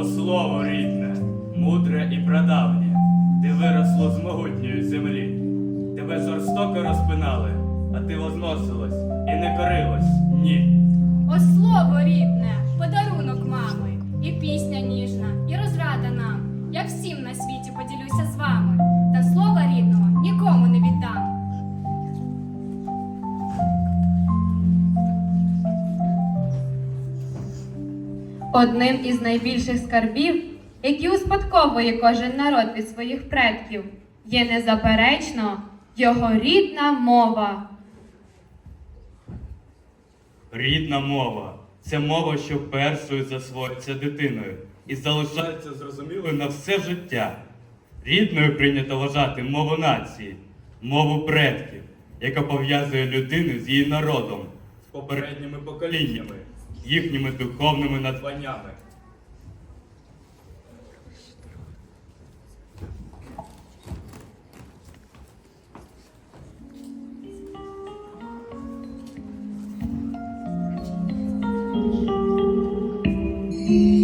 О слово рідне, мудре і прадавнє, ти виросло з могутньої землі. Тебе жорстоко розпинали, а ти возносилась і не корилась, ні. О слово рідне, подарунок Одним із найбільших скарбів, які успадковує кожен народ від своїх предків, є незаперечно його рідна мова. Рідна мова це мова, що першою засвоюється дитиною і залишається зрозумілою на все життя. Рідною прийнято вважати мову нації, мову предків, яка пов'язує людину з її народом, з попередніми поколіннями, їхніми духовними надбаннями. Мова,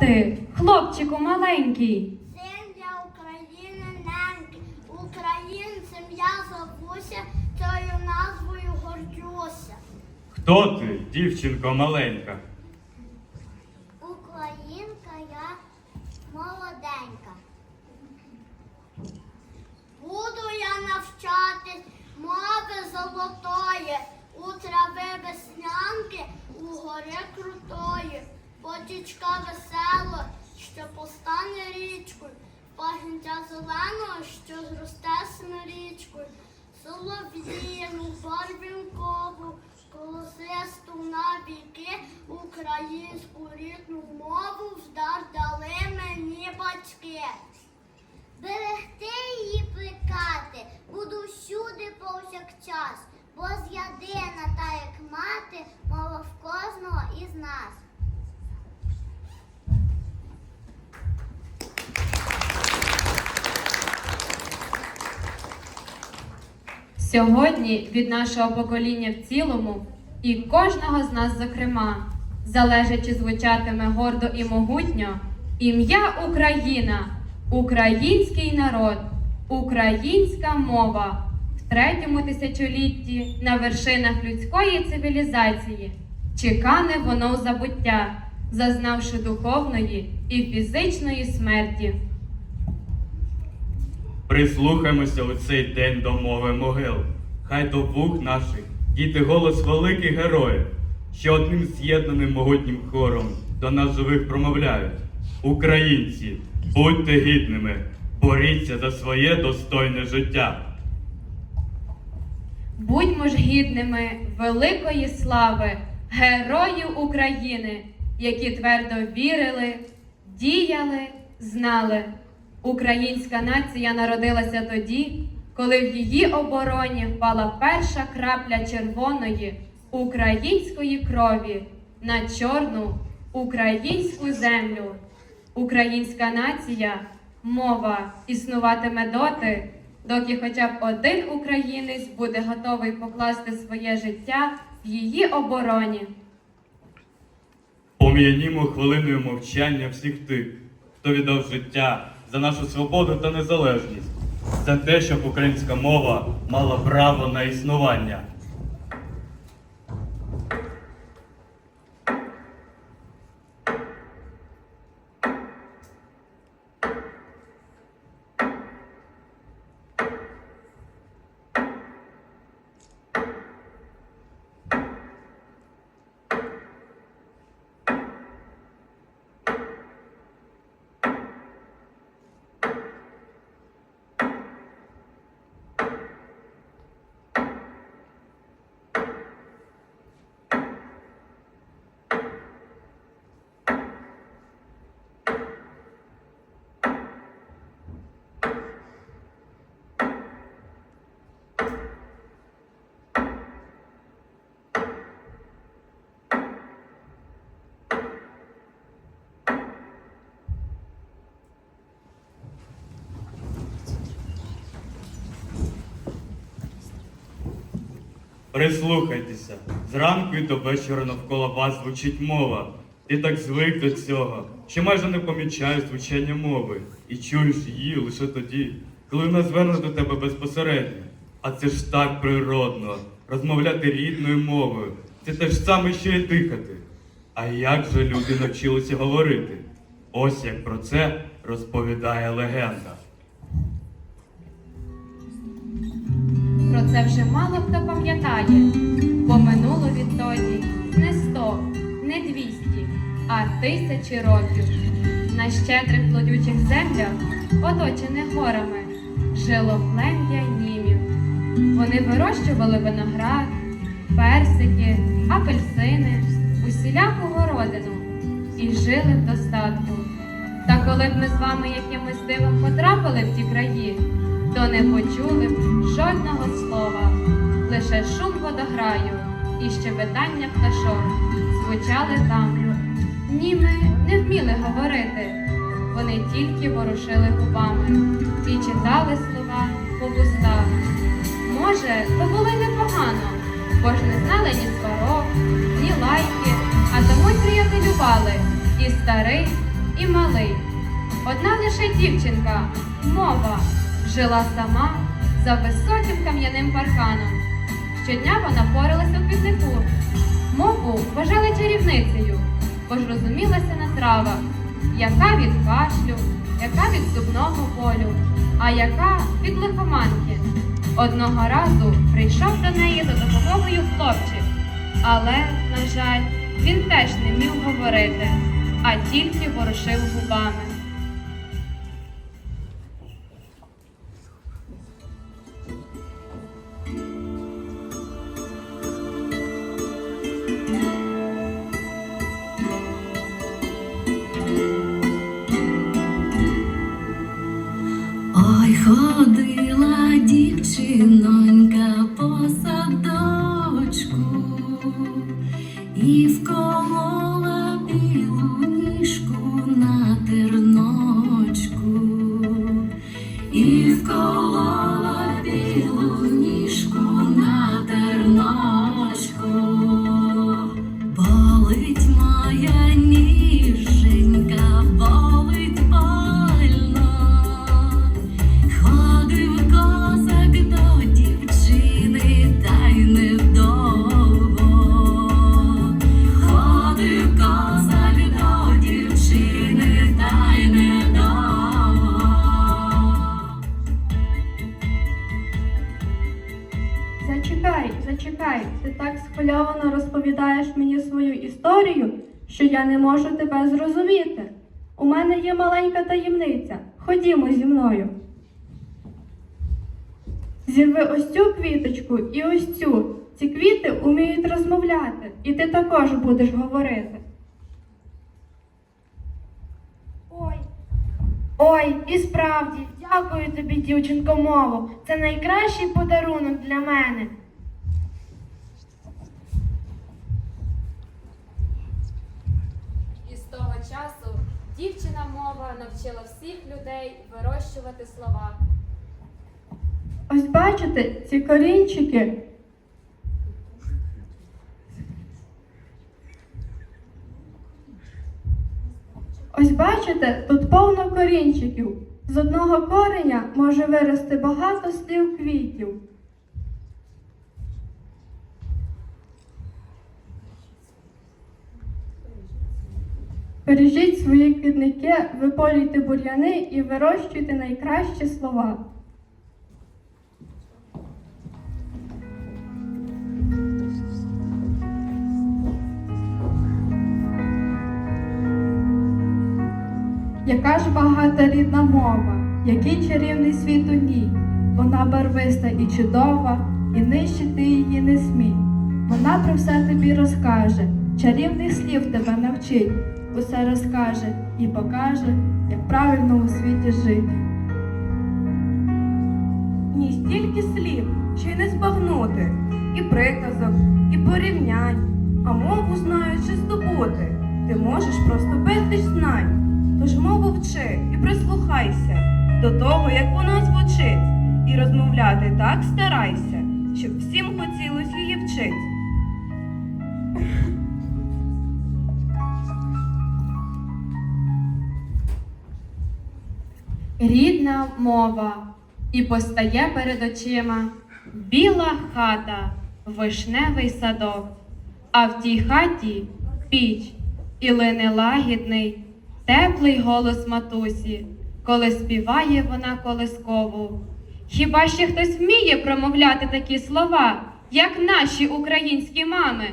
ти, хлопчику маленький? Син для України ненький, українцем я зовуся, цією назвою горджуся. Хто ти, дівчинко маленька? Українка я молоденька. Буду я навчатись мови золотої, у трави веснянки, у гори крутої, потічка весело, що постане річкою, пагінця зеленого, що зросте смирічкою, солов'їну, барвінкову, колосисту на віки, українську рідну мову вдар дали мені батьки. Берегти її плекати, Сьогодні від нашого покоління в цілому і кожного з нас, зокрема, залежить, чи звучатиме гордо і могутньо ім'я Україна, український народ, українська мова в третьому тисячолітті на вершинах людської цивілізації. Чекане воно забуття, зазнавши духовної і фізичної смерті. Прислухаймося у цей день до мови могил. Хай до вух наших дійде голос великих героїв, що одним з'єднаним могутнім хором до нас живих промовляють. Українці, будьте гідними, боріться за своє достойне життя. Будьмо ж гідними великої слави, героїв України, які твердо вірили, діяли, знали. Українська нація народилася тоді, коли в її обороні впала перша крапля червоної української крові на чорну українську землю. Українська нація, мова існуватиме доти, доки хоча б один українець буде готовий покласти своє життя в її обороні. Пом'янімо хвилиною мовчання всіх тих, хто віддав життя за нашу свободу та незалежність, за те, щоб українська мова мала право на існування. Прислухайтеся, зранку і до вечора навколо вас звучить мова. Ти так звик до цього, що майже не помічаєш звучання мови і чуєш її лише тоді, коли вона звернена до тебе безпосередньо. А це ж так природно розмовляти рідною мовою. Це те ж саме, що і дихати. А як же люди навчилися говорити? Ось як про це розповідає легенда. Це вже мало хто пам'ятає, бо минуло відтоді не сто, не двісті, а тисячі років. На щедрих плодючих землях, оточених горами, жило плем'я німів. Вони вирощували виноград, персики, апельсини, усіляку городину і жили в достатку. Та коли б ми з вами якимось дивом потрапили в ті краї, то не почули б жодного слова, лише шум водограю і щебетання пташок звучали там. Ні, ми не вміли говорити, вони тільки ворушили губами і читали слова по вустах. Може, то було непогано, бо ж не знали ні сварок, ні лайки, а тому й приятелювали і старий, і малий. Одна лише дівчинка, мова, жила сама за високим кам'яним парканом. Щодня вона поралася у квітнику. Мову вважали чарівницею, бо ж розумілася на травах, яка від кашлю, яка від зубного болю, а яка від лихоманки. Одного разу прийшов до неї за допомогою хлопчик, але, на жаль, він теж не вмів говорити. а тільки ворушив губами. Ой, ходила дівчинонька по садочку і вколола білу історію, що я не можу тебе зрозуміти. У мене є маленька таємниця. Ходімо зі мною. Зірви ось цю квіточку і ось цю. Ці квіти уміють розмовляти, і ти також будеш говорити. Ой, ой, і справді, дякую тобі, дівчинко, мову. Це найкращий подарунок для мене. І з того часу дівчина мова навчила всіх людей вирощувати слова. Ось бачите, ці корінчики. Ось бачите, тут повно корінчиків. З одного кореня може вирости багато слів квітів. Бережіть свої квітники, виполюйте бур'яни і вирощуйте найкращі слова. Яка ж багаторідна мова, який чарівний світ у ній. Вона барвиста і чудова, і нищити її не смій. Вона про все тобі розкаже, чарівних слів тебе навчить, усе розкаже і покаже, як правильно у світі жити. Ні, стільки слів, що й не збагнути, і приказок, і порівнянь, а мову знаючи здобути, ти можеш просто безліч знань. Тож мову вчи і прислухайся до того, як вона звучить, і розмовляти так старайся, щоб всім хотілось її вчить. Рідна мова і постає перед очима біла хата, вишневий садок, а в тій хаті піч і лине лагідний, теплий голос матусі, коли співає вона колискову. Хіба ще хтось вміє промовляти такі слова, як наші українські мами?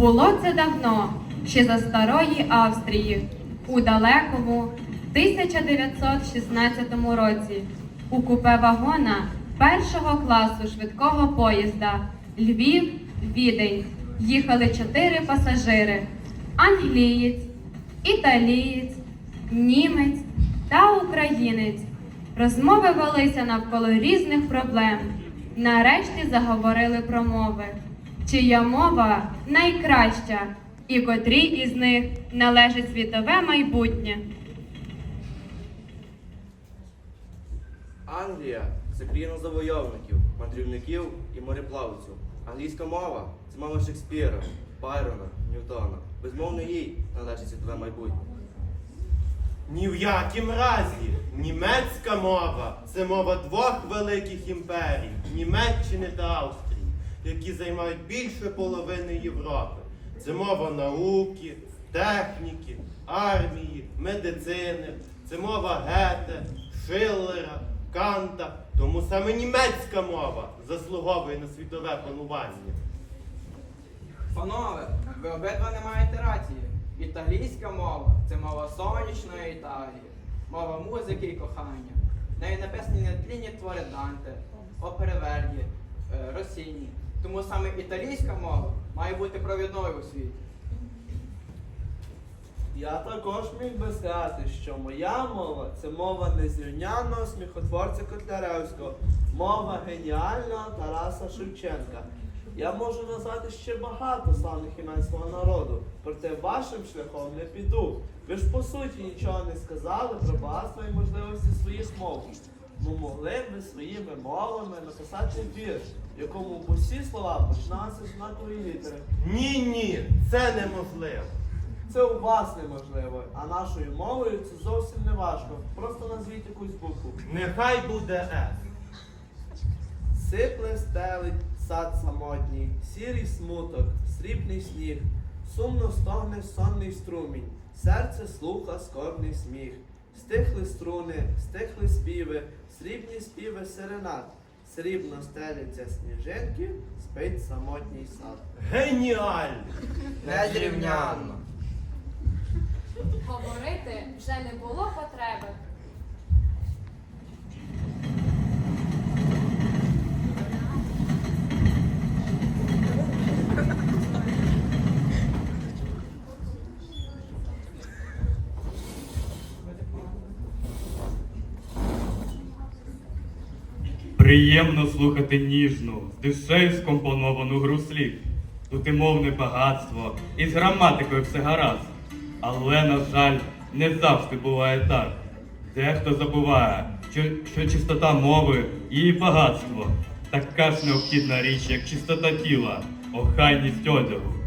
Було це давно, ще за старої Австрії, у далекому 1916 році, у купе вагона першого класу швидкого поїзда Львів Відень їхали чотири пасажири: англієць, італієць, німець та українець. Розмови велися навколо різних проблем. Нарешті заговорили про мови. Чия мова найкраща, і котрій із них належить світове майбутнє. Англія це країна завойовників, мандрівників і мореплавців. Англійська мова це мова Шекспіра, Байрона, Ньютона. Безмовно, їй належить світове майбутнє. Ні в якім разі німецька мова це мова двох великих імперій Німеччини та Австрії, які займають більше половини Європи. Це мова науки, техніки, армії, медицини, це мова Гете, Шиллера, Канта. Тому саме німецька мова заслуговує на світове панування. Панове, ви обидва не маєте рації. Італійська мова це мова сонячної Італії, мова музики і кохання. Нею написані нетлінні твори Данте, опери Верді, е, Росіні. Тому саме італійська мова має бути провідною у світі. Я також міг би сказати, що моя мова це мова незрівнянного сміхотворця Котляревського, мова геніального Тараса Шевченка. Я можу назвати ще багато славних імен свого народу, проте вашим шляхом не піду. Ви ж по суті нічого не сказали про багатство і можливості своїх мов. Ну могли б своїми мовами написати вірш, в якому б усі слова починалися з знакової літери. Ні, ні, це неможливо. Це у вас неможливо, а нашою мовою це зовсім не важко. Просто назвіть якусь букву. Нехай буде С. Сипле стелить сад самотній, сірий смуток, срібний сніг, сумно стогне сонний струмінь, серце слуха скорбний сміх. Стихли струни, стихли співи, срібні співи серенад, срібно стеляться сніжинки, спить самотній сад. Геніально! Незрівнянно. Говорити вже не було потреби. Приємно слухати ніжну, з душею скомпоновану гру слів. Тут і мовне багатство, і з граматикою все гаразд. Але, на жаль, не завжди буває так. Дехто забуває, що, що чистота мови її багатство така ж необхідна річ, як чистота тіла, охайність одягу.